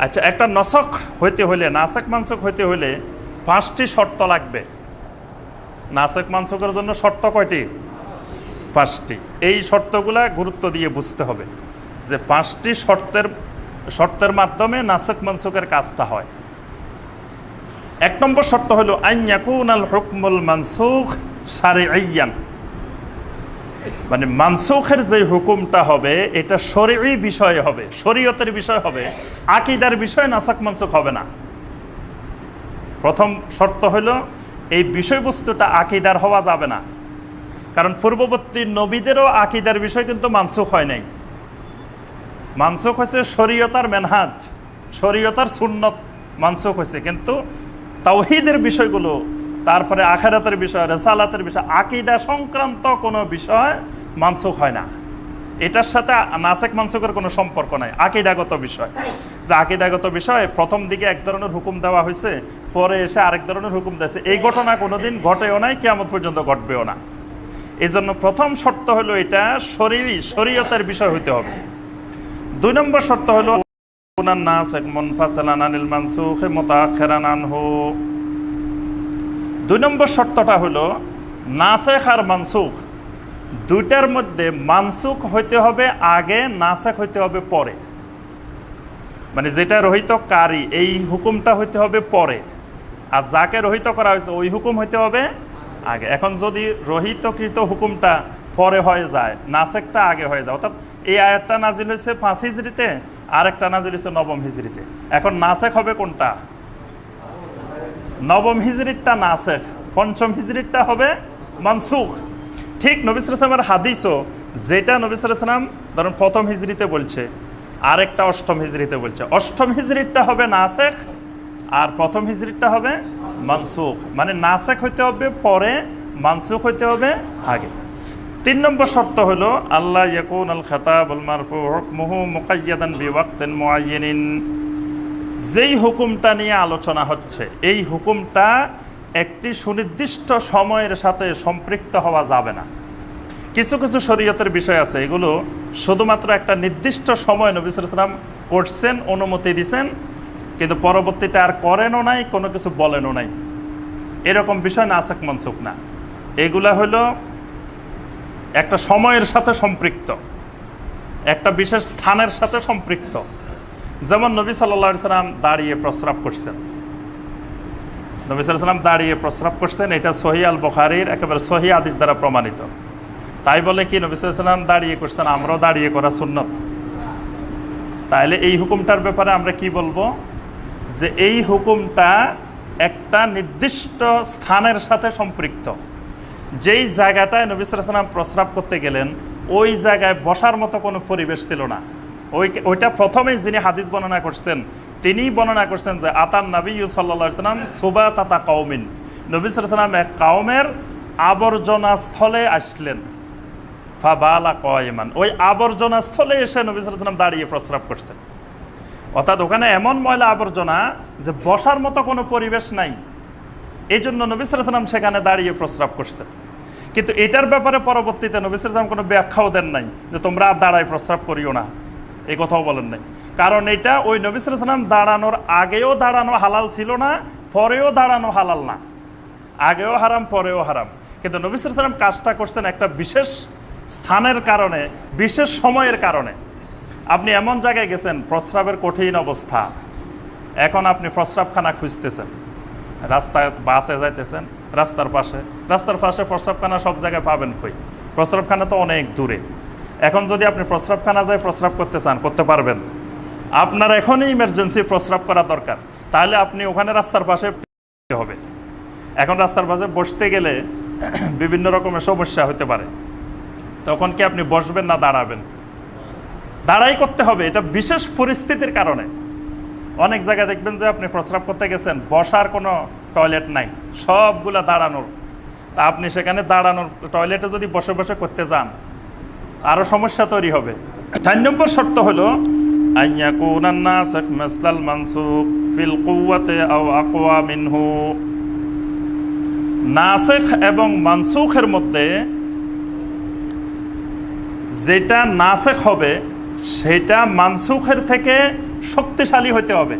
আচ্ছা একটা নসক হইতে হলে নাসক মানসক হইতে হলে পাঁচটি শর্ত লাগবে। নাসক মানসকের জন্য শর্ত কয়টি? পাঁচটি। এই শর্তগুলা গুরুত্ব দিয়ে বুঝতে হবে যে পাঁচটি শর্তের শর্তের মাধ্যমে নাসক মানসুকের কাজটা হয়। এক নম্বর শর্ত হলো আল হুকমুল মানসুখ সারে আইয়ান মানে মানসুখের যে হুকুমটা হবে, এটা শরীরই বিষয় হবে, শরীয়তের বিষয় হবে, আকিদার বিষয় নাসাক মানসুখ হবে না। প্রথম শর্ত হলো, এই বিষয়বস্তুটা আকিদার হওয়া যাবে না। কারণ পূর্ববর্তী নবীদেরও আকিদার বিষয় কিন্তু মানসুখ হয় নাই। মানসুখ হয়েছে শরীয়তার মেনহাজ, শরীয়তার সুন্নত মানসুখ হয়েছে। কিন্তু তাওহিদের বিষয়গুলো তারপরে আখেরাতের বিষয়, রেসালাতের বিষয়, আকিদা সংক্রান্ত কোনো বিষয় মানসুখ হয় না। এটার সাথে নাসেক মানসুকের কোনো সম্পর্ক নাই, আকিদাগত বিষয়। যে আকিদাগত বিষয়, প্রথম দিকে এক ধরনের হুকুম দেওয়া হয়েছে, পরে এসে আরেক ধরনের হুকুম দিয়েছে। এই ঘটনা কোনোদিন ঘটেও নাই কেমন পর্যন্ত ঘটবেও না। এই জন্য প্রথম শর্ত হলো এটা শরীর শরীয়তের বিষয় হইতে হবে। দুই নম্বর শর্ত হলো নাস এক মন ফাসালান আনিল মানসুখ মোতাখেরান আনহু। দুই নম্বর শর্তটা হলো, নাসেখ আর মানসুখ, দুইটার মধ্যে মানসুখ হইতে হবে আগে, নাসেখ হইতে হবে পরে। মানে যেটা রহিত কারি, এই হুকুমটা হইতে হবে পরে। আর যাকে রহিত করা হয়েছে, ওই হুকুম হইতে হবে আগে। এখন যদি রহিতকৃত হুকুমটা পরে হয়ে যায় নাসেকটা আগে হয়ে যায়, অর্থাৎ এই আয়াতটা নাজিল হয়েছে পাঁচ হিজড়িতে আর একটা নাজিল হয়েছে নবম হিজড়িতে। এখন নাসেক হবে কোনটা? নবম হিজড়িরটা নাসেক পঞ্চম হিজড়িরটা হবে মানসুখ। ঠিক নবিসামের হাদিসও যেটা নবিসাম ধরুন প্রথম হিজড়িতে বলছে, আরেকটা অষ্টম হিজড়িতে বলছে। অষ্টম হিজড়িরটা হবে নাসেখ আর প্রথম হিজড়িরটা হবে মানসুখ। মানে নাসেক হইতে হবে, পরে মানসুখ হইতে হবে আগে। তিন নম্বর শর্ত হল আল্লাহ ইয়াকুন আল খাতাব আল মারফু হুকমুহু মুকাইয়াদান বিওয়াক্তিন মুআয়্যিনিন যেই হুকুমটা নিয়ে আলোচনা হচ্ছে, এই হুকুমটা একটি সুনির্দিষ্ট সময়ের সাথে সম্পৃক্ত হওয়া যাবে না। কিছু কিছু শরীয়তের বিষয় আছে, এগুলো শুধুমাত্র একটা নির্দিষ্ট সময় নবিসাম করছেন, অনুমতি দিছেন, কিন্তু পরবর্তীতে আর করেনও নাই, কোনো কিছু বলেনও নাই। এরকম বিষয় না আসাক মনসুক না। এগুলা হলো একটা সময়ের সাথে সম্পৃক্ত, একটা বিশেষ স্থানের সাথে সম্পৃক্ত। যেমন নবী সাল্লা সাল্লাম দাঁড়িয়ে প্রস্রাব করছেন। নবী সাল্লাম দাঁড়িয়ে প্রস্রাব করছেন, এটা সহি আল বখারির একেবারে সহি আদিস দ্বারা প্রমাণিত। তাই বলে কি নবী সাল্লাম দাঁড়িয়ে করছেন, আমরাও দাঁড়িয়ে করা সুন্নত। তাইলে এই হুকুমটার ব্যাপারে আমরা কি বলব? যে এই হুকুমটা একটা নির্দিষ্ট স্থানের সাথে সম্পৃক্ত। যেই জায়গাটায় নবী সাল্লাম প্রস্রাব করতে গেলেন, ওই জায়গায় বসার মতো কোনো পরিবেশ ছিল না। ওই ওইটা প্রথমেই যিনি হাদিস বর্ণনা করছেন তিনি বর্ণনা করছেন যে আতান নবী সাল্লা সাল্লাম সুবা তাতা কাউমিন নবী সাল্লাম এক কাউমের আবর্জনা স্থলে আসলেন। ফাবালা কয়মান ওই আবর্জনা স্থলে এসে নবী সাল্লাম দাঁড়িয়ে প্রস্রাব করছেন। অর্থাৎ ওখানে এমন ময়লা আবর্জনা যে বসার মতো কোনো পরিবেশ নাই। এই জন্য নবী সাল্লাম সেখানে দাঁড়িয়ে প্রস্রাব করছেন। কিন্তু এটার ব্যাপারে পরবর্তীতে নবী সাল্লাম কোনো ব্যাখ্যাও দেন নাই যে তোমরা আর দাঁড়ায় প্রস্রাব করিও না। এই কথাও বলেন নাই। কারণ এটা ওই নবী সাল্লাম দাঁড়ানোর আগেও দাঁড়ানো হালাল ছিল না, পরেও দাঁড়ানো হালাল না। আগেও হারাম, পরেও হারাম। কিন্তু নবী সাল্লাম কাজটা করছেন একটা বিশেষ স্থানের কারণে, বিশেষ সময়ের কারণে। আপনি এমন জায়গায় গেছেন, প্রস্রাবের কঠিন অবস্থা। এখন আপনি প্রস্রাবখানা খুঁজতেছেন। রাস্তায় বাসে যাইতেছেন, রাস্তার পাশে। রাস্তার পাশে প্রস্রাবখানা সব জায়গায় পাবেন কই? প্রস্রাবখানা তো অনেক দূরে। এখন যদি আপনি প্রস্রাবখানা যায় প্রস্রাব করতে চান, করতে পারবেন। আপনার এখনই ইমার্জেন্সি প্রস্রাব করা দরকার। তাহলে আপনি ওখানে রাস্তার পাশে হবে। এখন রাস্তার পাশে বসতে গেলে বিভিন্ন রকমের সমস্যা হতে পারে। তখন কি আপনি বসবেন না দাঁড়াবেন? দাঁড়াই করতে হবে। এটা বিশেষ পরিস্থিতির কারণে। অনেক জায়গায় দেখবেন যে আপনি প্রস্রাব করতে গেছেন, বসার কোনো টয়লেট নাই। সবগুলা দাঁড়ানোর। তা আপনি সেখানে দাঁড়ানোর টয়লেটে যদি বসে বসে করতে যান আরও সমস্যা তৈরি হবে। চার নম্বর শর্ত হলো নাসেখ এবং মানসুখের মধ্যে যেটা নাসেখ হবে, সেটা মানসুখের থেকে শক্তিশালী হতে হবে।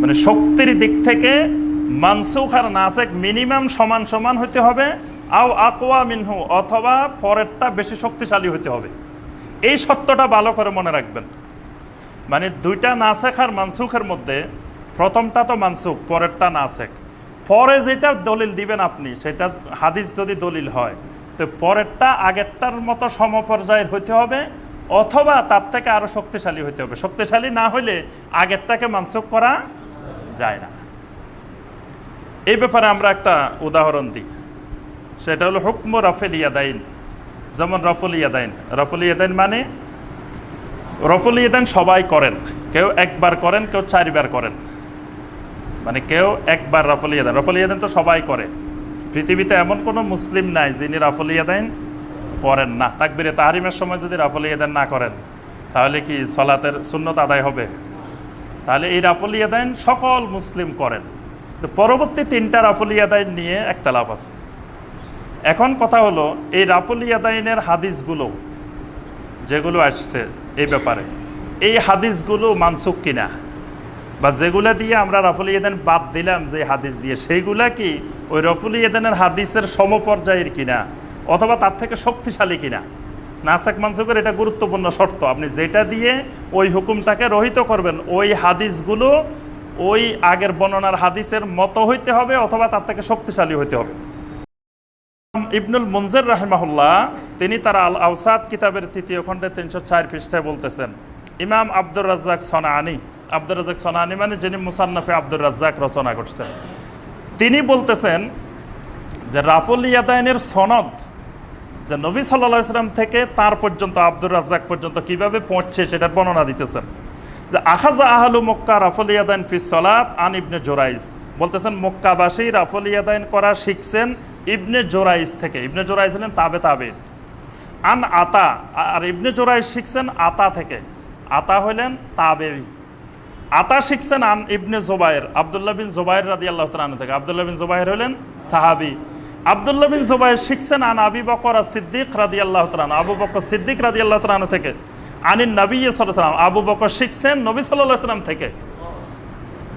মানে শক্তির দিক থেকে মানসুখ আর নাসেক মিনিমাম সমান সমান হতে হবে। আও আকোয়া মিনহু, অথবা পরেরটা বেশি শক্তিশালী হতে হবে। এই সত্যটা ভালো করে মনে রাখবেন। মানে দুইটা নাসেক আর মানসুখের মধ্যে, প্রথমটা তো মানসুখ, পরেরটা নাসেক পরে যেটা দলিল দিবেন আপনি, সেটা হাদিস যদি দলিল হয়, তো পরেরটা আগেরটার মতো সমপর্যায়ের হতে হবে, অথবা তার থেকে আরও শক্তিশালী হতে হবে। শক্তিশালী না হলে আগেরটাকে মানসুখ করা যায় না। এই ব্যাপারে আমরা একটা উদাহরণ দিই। সেটা হলো হুকম রফেল ইয়াদাইন যেমন রফুল ইয়াদাইন রফুল ইয়াদাইন মানে রফুল ইয়াদাইন সবাই করেন, কেউ একবার করেন, কেউ চারবার করেন। মানে কেউ একবার রফল ইয়াদান রফল ইয়াদান তো সবাই করে। পৃথিবীতে এমন কোনো মুসলিম নাই যিনি রাফল ইয়াদাইন করেন না। তাকবিরে তাহারিমের সময় যদি রাফল ইয়াদান না করেন, তাহলে কি সলাতের সুন্নত আদায় হবে? তাহলে এই রাফল ইয়াদাইন সকল মুসলিম করেন। তো পরবর্তী তিনটা রাফল ইয়াদাইন নিয়ে একটা লাভ আছে। এখন কথা হলো, এই রাফল ইয়াদাইনের হাদিসগুলো, যেগুলো আসছে এই ব্যাপারে, এই হাদিসগুলো মানসুক কিনা? বা যেগুলো দিয়ে আমরা রফুল ইয়েদেন বাদ দিলাম যে হাদিস দিয়ে, সেইগুলা কি ওই রফুল ইয়েদেনের হাদিসের সমপর্যায়ের কিনা? অথবা তার থেকে শক্তিশালী কিনা? নাসাক মানসুকের এটা গুরুত্বপূর্ণ শর্ত, আপনি যেটা দিয়ে ওই হুকুমটাকে রহিত করবেন, ওই হাদিসগুলো ওই আগের বর্ণনার হাদিসের মতো হইতে হবে অথবা তার থেকে শক্তিশালী হইতে হবে। ইবনুল মুনজের রাহেমাহুল্লাহ, তিনি তার আল আউসাদ কিতাবের তৃতীয় খণ্ডে তিনশো চার পৃষ্ঠায় বলতেছেন, ইমাম আব্দুর রাজ্জাক সনাআনি, আব্দুর রাজ্জাক সনাআনি মানে যিনি মুসান্নাফে আব্দুর রাজ্জাক রচনা করছেন। তিনি বলতেছেন যে রাফুল ইয়াদাইনের সনদ যে নবী সাল্লা সাল্লাম থেকে তার পর্যন্ত, আব্দুর রাজ্জাক পর্যন্ত কীভাবে পৌঁছছে সেটার বর্ণনা দিতেছেন। যে আখাজা আহলু মক্কা রাফুল ইয়াদাইন ফি সলাত আন ইবনে জোরাইস বলতেছেন, মক্কাবাসী রাফুল ইয়াদাইন করা শিখছেন ইবনে জোরাইস থেকে, ইবনে জোরাইস হলেন তাবে তাবে। আন আতা, আর ইবনে জোরাইস শিখছেন আতা থেকে। আতা হলেন তাবে আতা শিখছেন আন ইবনে জোবায়ের, আবদুল্লাহ বিন জোবায়ের রাদি আল্লাহ তালু থেকে। আবদুল্লাহ বিন জোবায়ের হলেন সাহাবি। আবদুল্লাহ বিন জোবায়ের শিখছেন আন আবি বকর সিদ্দিক রাদি আল্লাহ তালান আবু বকর সিদ্দিক রাদি আল্লাহ তালানু থেকে। আনিন নবী সাল্লাম আবু বকর শিখছেন নবী সাল্লাহ সাল্লাম থেকে।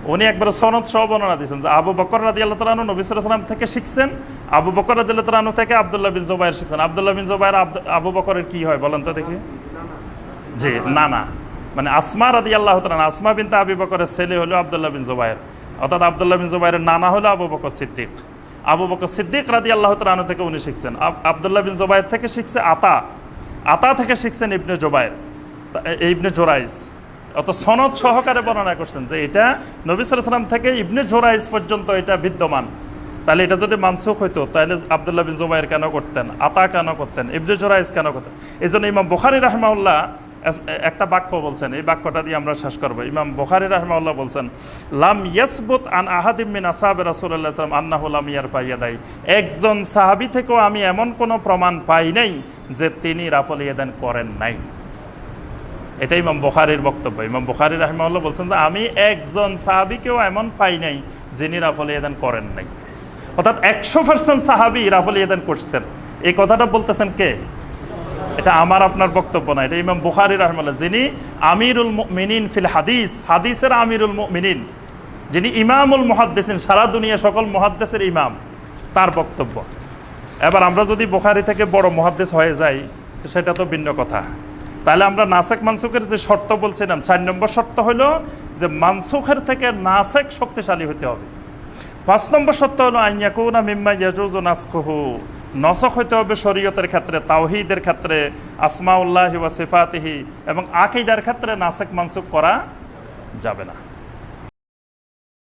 উনি একবার সনদ সহ বর্ণনা দিয়েছেন যে আবু বকর রাদি আল্লাহ তালানু নবী সাল্লাম থেকে শিখছেন, আবু বকর রাদি আল্লাহ তালানু থেকে আবদুল্লাহ বিন জোবায়ের শিখছেন। আবদুল্লাহ বিন আব্দ- আবু বকরের কি হয় বলেন তো দেখি? জি না না মানে আসমা রাদি আল্লাহ তালান আসমা বিনতে আবি বকরের ছেলে হলো আবদুল্লাহ বিন জোবায়ের অর্থাৎ আবদুল্লাহ বিন জোবায়ের নানা হলো আবু বকর সিদ্দিক। আবু বকর সিদ্দিক রাদি আল্লাহ তালানু থেকে উনি শিখছেন। আব- আবদুল্লাহ বিন জোবায়ের থেকে শিখছে আতা। আতা থেকে শিখছেন ইবনে এ- ইবনে জোরাইস অত সনদ সহকারে বর্ণনা করছেন যে এটা নবী সালাম থেকে ইবনে জোরাইস পর্যন্ত এটা বিদ্যমান। তাহলে এটা যদি মানসুখ হইতো, তাহলে আবদুল্লাহ বিন জুবাইর কেন করতেন? আতা কেন করতেন? ইবনে জোরাইস কেন করতেন? এই জন্য ইমাম বুখারি রাহমাউল্লাহ একটা বাক্য বলছেন, এই বাক্যটা দিয়ে আমরা শেষ করব। ইমাম বুখারি রাহমাউল্লাহ বলছেন, লাম ইয়াসবুত আন আহাদিম মিন আসাহাব রাসূলুল্লাহ সাল্লাম আন্নাহু লাম ইয়ারফা ইয়াদাই। একজন সাহাবি থেকেও আমি এমন কোনো প্রমাণ পাই নাই যে তিনি রাফল ইয়াদান করেন নাই। এটা ইমাম বুখারির বক্তব্য। ইমাম বুখারি রাহমাউল্লাহ বলছেন যে, আমি একজন সাহাবিকেও এমন পাই নাই যিনি রাফল ইয়াদান করেন নাই। অর্থাৎ একশো পার্সেন্ট সাহাবি রাফল ইয়াদান করছেন। এই কথাটা বলতেছেন কে? এটা আমার, আপনার বক্তব্য না, এটা ইমাম বুখারি রহমাল্লাহ যিনি আমিরুল মিনিন ফিল হাদিস, হাদিসের আমিরুল মিনিন যিনি ইমামুল মহাদ্দেসিন, সারা দুনিয়া সকল মহাদ্দেসের ইমাম, তার বক্তব্য। এবার আমরা যদি বুখারি থেকে বড় মহাদ্দেশ হয়ে যাই, সেটা তো ভিন্ন কথা। তাহলে আমরা নাসেক মানসুখের যে শর্ত বলছিলাম, চার নম্বর শর্ত হলো যে মানসুখের থেকে নাসেক শক্তিশালী হতে হবে। পাঁচ নম্বর শর্ত হলো আইয়াকুনা মিম্মা ইয়াজুজ নাসকহু নসক হইতে হবে শরীয়তের ক্ষেত্রে, তাওহিদের ক্ষেত্রে, আসমাউল্লাহি ওয়া সিফাতিহি, এবং আকিদার ক্ষেত্রে নাসেক মানসুক করা যাবে না।